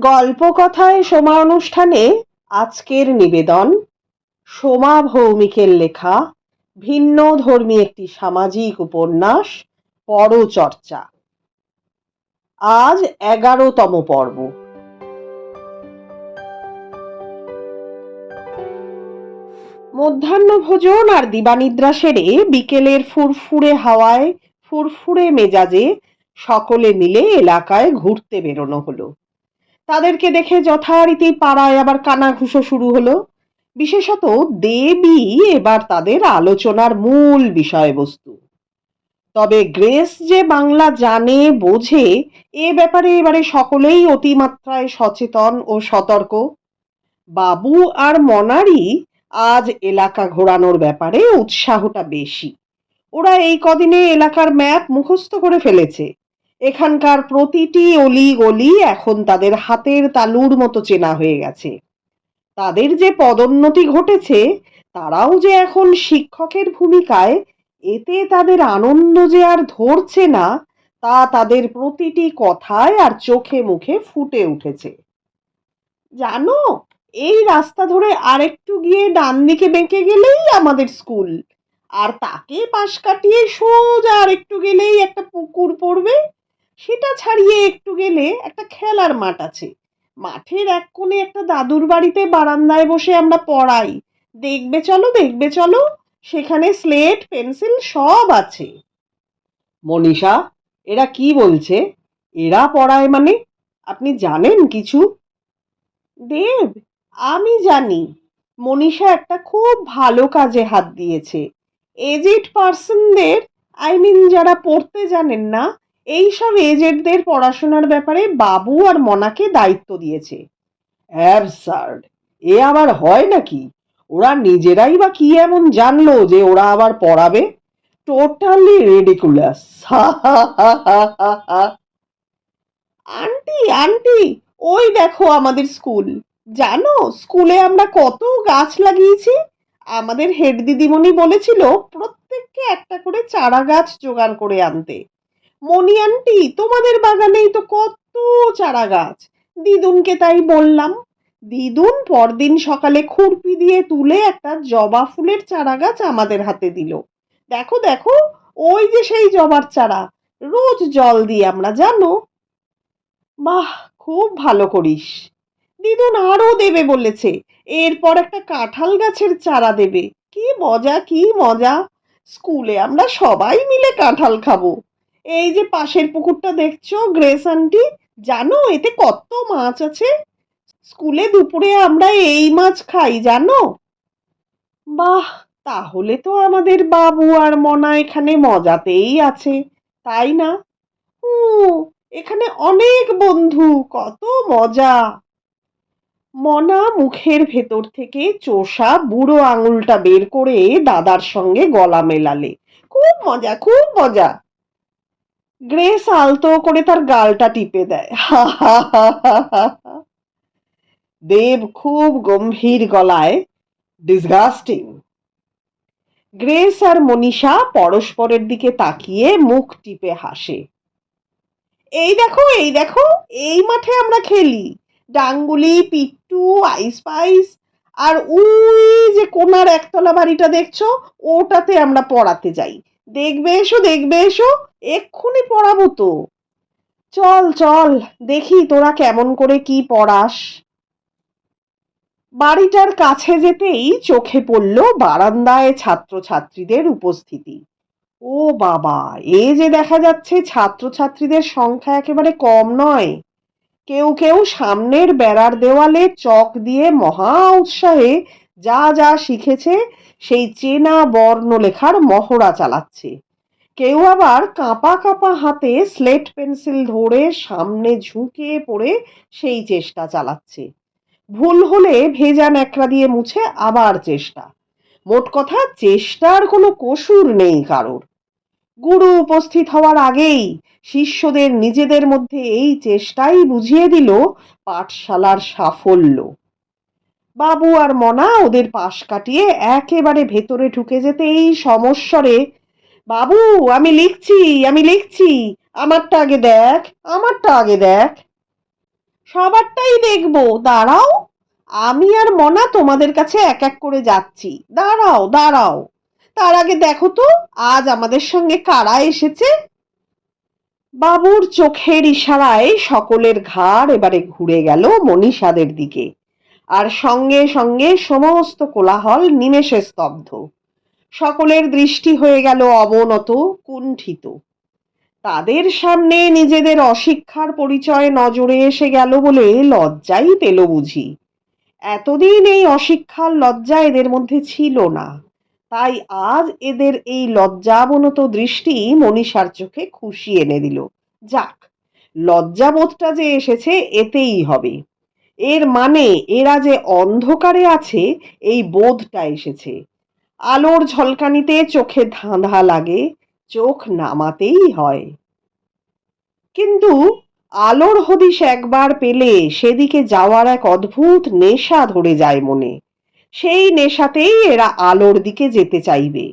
গল্পকথায় সোমা অনুষ্ঠানে আজকের নিবেদন, সোমা ভৌমিকের লেখা, ভিন্ন ধর্মী একটি সামাজিক উপন্যাস, পরচর্চা। আজ এগারোতম পর্ব। মধ্যাহ্ন ভোজন আর দিবানিদ্রা সেরে বিকেলের ফুরফুরে হাওয়ায়, ফুরফুরে মেজাজে সকলে মিলে এলাকায় ঘুরতে বেরোনো হলো। তাদেরকে দেখে যথারীতি পাড়ায় আবার কানাঘুষো শুরু হলো। বিশেষত দেবী এবার তাদের আলোচনার মূল বিষয়বস্তু। তবে গ্রেস যে বাংলা জানে, বোঝে, এ ব্যাপারে এবারে সকলেই অতিমাত্রায় সচেতন ও সতর্ক। বাবু আর মনারি আজ এলাকা ঘোরানোর ব্যাপারে উৎসাহটা বেশি। ওরা এই কদিনে এলাকার ম্যাপ মুখস্থ করে ফেলেছে। এখানকার প্রতিটি অলি গলি এখন তাদের হাতের তালুর মতো চেনা হয়ে গেছে। তাদের যে পদোন্নতি ঘটেছে, তারাও যে এখন শিক্ষকের ভূমিকায়, এতে তাদের আনন্দ যে আর ধরছে না, তা তাদের প্রতিটি কথায় আর চোখে মুখে ফুটে উঠেছে। জানো, এই রাস্তা ধরে আরেকটু গিয়ে ডান দিকে বেঁকে গেলেই আমাদের স্কুল, আর তাকে পাশ কাটিয়ে সোজা আর একটু গেলেই একটা পুকুর পড়বে। সেটা ছাড়িয়ে একটু গেলে একটা খেলার মাঠ আছে। মাঠের এক কোণে একটা দাদুর বাড়িতে বারান্দায় বসে আমরা পড়াই। দেখবে চলো দেখবে চলো, সেখানে স্লেট, পেন্সিল সব আছে। মনীষা, এরা কি বলছে? এরা পড়ায় মানে? আপনি জানেন কিছু? দেব, আমি জানি। মনীষা একটা খুব ভালো কাজে হাত দিয়েছে। এজেড পার্সনদের, আই মিন যারা পড়তে জানেন না এই সব এজেডদের পড়াশোনার ব্যাপারে বাবু আর মনাকে দায়িত্ব দিয়েছে। অ্যাবসার্ড, এ আবার হয় নাকি? ওরা নিজেরাই বা কি এমন জানলো যে ওরা আবার পড়াবে? টোটালি রেডিকুলাস আন্টি আন্টি, ওই দেখো আমাদের স্কুল। জানো, স্কুলে আমরা কত গাছ লাগিয়েছি। আমাদের হেড দিদিমণি বলেছিল, প্রত্যেককে একটা করে চারা গাছ জোগাড় করে আনতে। মণি আন্টি, তোমাদের বাগানেই তো কত চারা গাছ দিদুনকে তাই বললাম, দিদুন পরদিন সকালে খুরপি দিয়ে তুলে একটা জবা ফুলের চারা গাছ আমাদের হাতে দিল। দেখো দেখো, ওই যে সেই জবার চারা, রোজ জল দিই আমরা, জানো? বাহ, খুব ভালো করিস। দিদুন আরও দেবে বলেছে, এরপর একটা কাঁঠাল গাছের চারা দেবে। কি মজা কি মজা। স্কুলে আমরা সবাই মিলে কাঁঠাল খাব। এই যে পাশের পুকুরটা দেখছ, গ্রেস আন্টি, জানো এতে কত মাছ আছে? স্কুলে দুপুরে আমরা এই মাছ খাই, জানো? বাহ, তাহলে তো আমাদের বাবু আর মনা এখানে মজাতেই আছে, তাই না? ও, এখানে অনেক বন্ধু, কত মজা! মনা মুখের ভেতর থেকে চোষা বুড়ো আঙুলটা বের করে দাদার সঙ্গে গলা মেলালে। খুব মজা খুব মজা! গ্রেস আলতো করে তার গালটা টিপে দেয়। হা হা হা হা হা। দেব খুব গম্ভীর গলায় ডিসগাস্টিং গ্রেস আর মনীষা পরস্পরের দিকে তাকিয়ে মুখ টিপে হাসে। এই দেখো এই দেখো, এই মাঠে আমরা খেলি। ডাঙ্গুলি, পিট্টু আইস পাইস আর ওই যে কোনার একতলা বাড়িটা দেখছ, ওটাতে আমরা পড়াতে যাই। দেখবে এসো দেখবে এসো, এক্ষুনি পড়াবো তো। চল চল, দেখি তোরা কেমন করে কি পড়াস। বাড়িটার কাছে যেতেই চোখে পড়ল বারান্দায় ছাত্রছাত্রীদের উপস্থিতি। ও বাবা, এ যে দেখা যাচ্ছে ছাত্রছাত্রীদের সংখ্যা একেবারে কম নয়। কেউ কেউ সামনের বেড়ার দেওয়ালে চক দিয়ে মহা উৎসাহে যা যা শিখেছে সেই চেনা বর্ণ লেখার মহড়া চালাচ্ছে। কেউ আবার কাঁপা কাঁপা হাতে স্লেট পেন্সিল ধরে সামনে ঝুঁকে পড়ে সেই চেষ্টা চালাচ্ছে। ভুল হলে ভেজা ন্যাকড়া দিয়ে মুছে আবার চেষ্টা। মোট কথা, চেষ্টার কোনো কসুর নেই কারোর। গুরু উপস্থিত হওয়ার আগেই শিষ্যদের নিজেদের মধ্যে এই চেষ্টাই বুঝিয়ে দিল পাঠশালার সাফল্য। বাবু আর মনা ওদের পাশ কাটিয়ে একেবারে ভেতরে ঢুকে যেতে এই সমস্বরে, বাবু, আমি লিখছি আমি লিখছি, আমারটা আগে দেখ, আমারটা আগে দেখ। সবারটাই দেখব, দাঁড়াও, আমি আর মনা তোমাদের কাছে এক এক করে যাচ্ছি, দাঁড়াও দাঁড়াও, তার আগে দেখো তো, আজ আমাদের সঙ্গে কারা এসেছে? বাবুর চোখের ইশারায় সকলের ঘাড় এবারে ঘুরে গেল মনীষাদের দিকে। আর সঙ্গে সঙ্গে সমস্ত কোলাহল নিমেষে স্তব্ধ। সকলের দৃষ্টি হয়ে গেল অবনত, কুণ্ঠিত। তাদের সামনে নিজেদের অশিক্ষার পরিচয় নজরে এসে গেল বলে লজ্জাই পেল বুঝি। এতদিন এই অশিক্ষার লজ্জা এদের মধ্যে ছিল না। তাই আজ এদের এই লজ্জাবনত দৃষ্টি মনীষার চোখে খুশি এনে দিল। যাক, লজ্জাবোধটা যে এসেছে এতেই হবে। এর মানে এরা যে অন্ধকারে আছে, এই বোধটা এসেছে। আলোর ঝলকানিতে চোখে ধাঁধা লাগে, চোখ নামাতেই হয়। কিন্তু আলোর হদিশ একবার পেলে সেদিকে যাওয়ার এক অদ্ভুত নেশা ধরে যায় মনে। সেই নেশাতেই এরা আলোর দিকে যেতে চাইবে।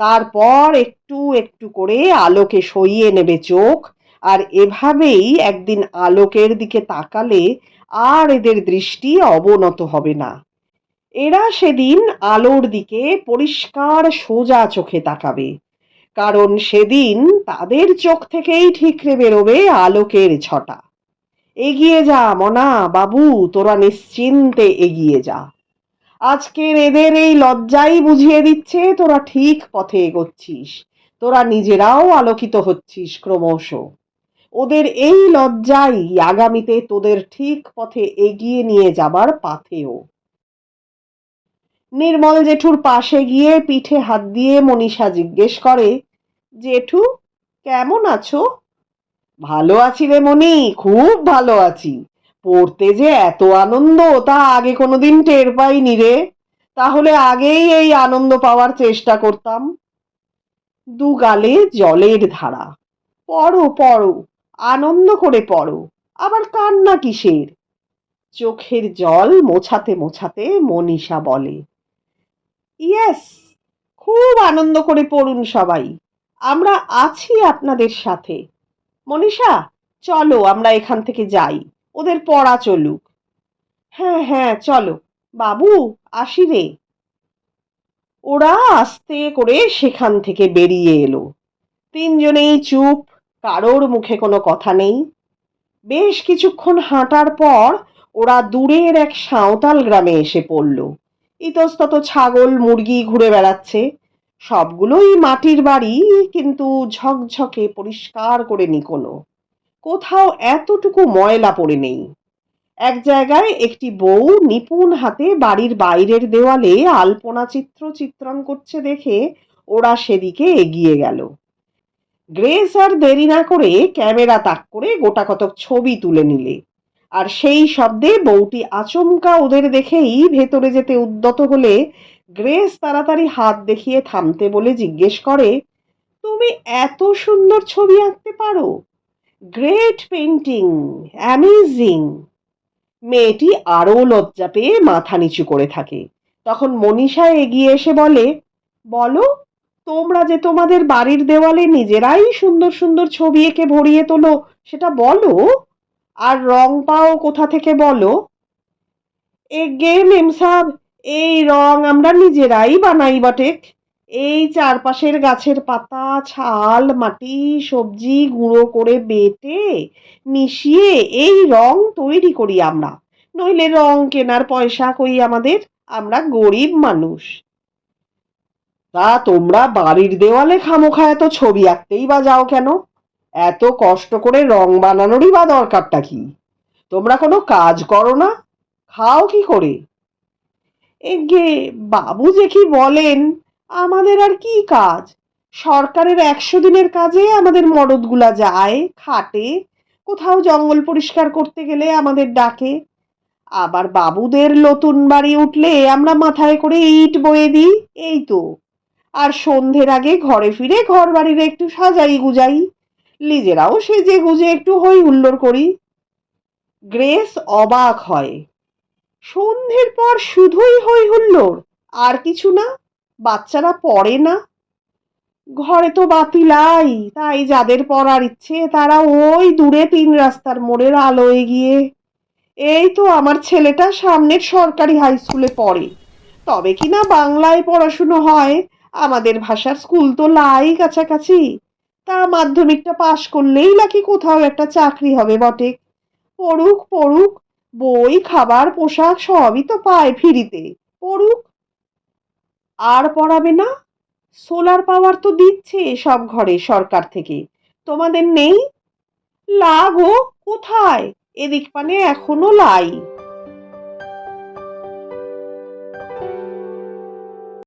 তারপর একটু একটু করে আলোকে সইয়ে নেবে চোখ, আর এভাবেই একদিন আলোকের দিকে তাকালে আর এদের দৃষ্টি অবনত হবে না। এরা সেদিন আলোর দিকে পরিষ্কার সোজা চোখে তাকাবে, কারণ সেদিন তাদের চোখ থেকেই ঠিকরে বেরোবে আলোকের ছটা। এগিয়ে যা মনা বাবু, তোরা নিশ্চিন্তে এগিয়ে যা। আজকের এদের এই লজ্জাই বুঝিয়ে দিচ্ছে তোরা ঠিক পথে এগোচ্ছিস, তোরা নিজেরাও আলোকিত হচ্ছিস ক্রমশ। ওদের এই লজ্জাই আগামীতে তোদের ঠিক পথে এগিয়ে নিয়ে যাবার পাথেও নির্মল জেঠুর পাশে গিয়ে পিঠে হাত দিয়ে মনীষা জিজ্ঞেস করে, জেঠু, কেমন আছো? ভালো আছি রে মনি খুব ভালো আছি। পড়তে যে এত আনন্দ, তা আগে কোনোদিন টের পাইনি রে। তাহলে আগেই এই আনন্দ পাওয়ার চেষ্টা করতাম। দু গালে জলের ধারা, পড়ো পড়ো। আনন্দ করে পড়ো। আবার কান্না কিসের? চোখের জল মোছাতে মোছাতে মনীষা বলে, ইয়েস, খুব আনন্দ করে পড়ুন সবাই। আমরা আছি আপনাদের সাথে। মনীষা, চলো আমরা এখান থেকে যাই। ওদের পড়া চলুক। হ্যাঁ হ্যাঁ চলো। বাবু, আসি রে ওরা আস্তে করে সেখান থেকে বেরিয়ে এলো। তিনজনেই চুপ কারোর মুখে কোনো কথা নেই। বেশ কিছুক্ষণ হাঁটার পর ওরা দূরের এক সাঁওতাল গ্রামে এসে পড়ল। ইতস্তত ছাগল, মুরগি ঘুরে বেড়াচ্ছে। সবগুলোই মাটির বাড়ি, কিন্তু ঝকঝকে পরিষ্কার করে নি কোনো কোথাও এতটুকু ময়লা পড়ে নেই। এক জায়গায় একটি বউ নিপুণ হাতে বাড়ির বাইরের দেওয়ালে আলপনা চিত্র চিত্রণ করছে দেখে ওরা সেদিকে এগিয়ে গেল। গ্রেস আর দেরি না করে ক্যামেরা তাক করে গোটা কতক ছবি তুলে নিলে। আর সেই শব্দে বউটি আচমকা ওদের দেখেই ভেতরে যেতে উদ্যত হলে গ্রেস তাড়াতাড়ি হাত দেখিয়ে থামতে বলে জিজ্ঞেস করে, তুমি এত সুন্দর ছবি আঁকতে পারো? গ্রেট পেন্টিং অ্যামেজিং মেয়েটি আরও লজ্জা পেয়ে মাথা নিচু করে থাকে। তখন মনীষা এগিয়ে এসে বলে, বলো তোমরা যে তোমাদের বাড়ির দেওয়ালে নিজেরাই সুন্দর সুন্দর ছবি এঁকে ভরিয়ে তোলো, সেটা বলো? আর রং পাও কোথা থেকে বলো? এগে মেমসাব এই রং আমরা নিজেরাই বানাই বটে এই চারপাশের গাছের পাতা, ছাল, মাটি, সবজি গুঁড়ো করে বেটে, মিশিয়ে এই রং তৈরি করি আমরা। নইলে রং কেনার পয়সা কই আমাদের? আমরা গরিব মানুষ। তা তোমরা বাড়ির দেওয়ালে খামোখা এত ছবি আঁকতেই বা যাও কেন? এত কষ্ট করে রং বানানোরই বা দরকারটা কি? তোমরা কোনো কাজ করো না? খাও কি করে? এগে বাবু যে কি বলেন, আমাদের আর কি কাজ? সরকারের একশো দিনের কাজে আমাদের মরদগুলা যায়, খাটে, কোথাও জঙ্গল পরিষ্কার করতে গেলে আমাদের ডাকে। আবার বাবুদের নতুন বাড়ি উঠলে আমরা মাথায় করে ইট বয়ে দিই, এই তো। আর সন্ধ্যের আগে ঘরে ফিরে ঘর বাড়ির একটু সাজাই গুজাই। নিজেরাও সেজে গুজে একটু হই হুল্লোড় করি। গ্রেস অবাক হয়। সন্ধ্যের পর শুধুই হই হুল্লোড় আর কিছু না, বাচ্চারা পড়ে না। ঘরে তো বাতি লাই তাই যাদের পড়ার ইচ্ছে, তারা ওই দূরে তিন রাস্তার মোড়ের আলোয় গিয়ে। এই তো আমার ছেলেটা সামনের সরকারি হাই স্কুলে পড়ে। তবে কি না বাংলায় পড়াশুনো হয় আমাদের ভাষার স্কুল তো লাই কাছাকাছি। তা মাধ্যমিকটা পাশ করলেই নাকি কোথাও একটা চাকরি হবে বটে। পড়ুক পড়ুক, বই, খাবার, পোশাক সবই তো পায় ফ্রিতে। পড়ুক। আর পড়াবে না? সোলার পাওয়ার তো দিচ্ছে সব ঘরে সরকার থেকে। তোমাদের নেই? লাগো কোথায়? এদিক মানে এখনও লাই।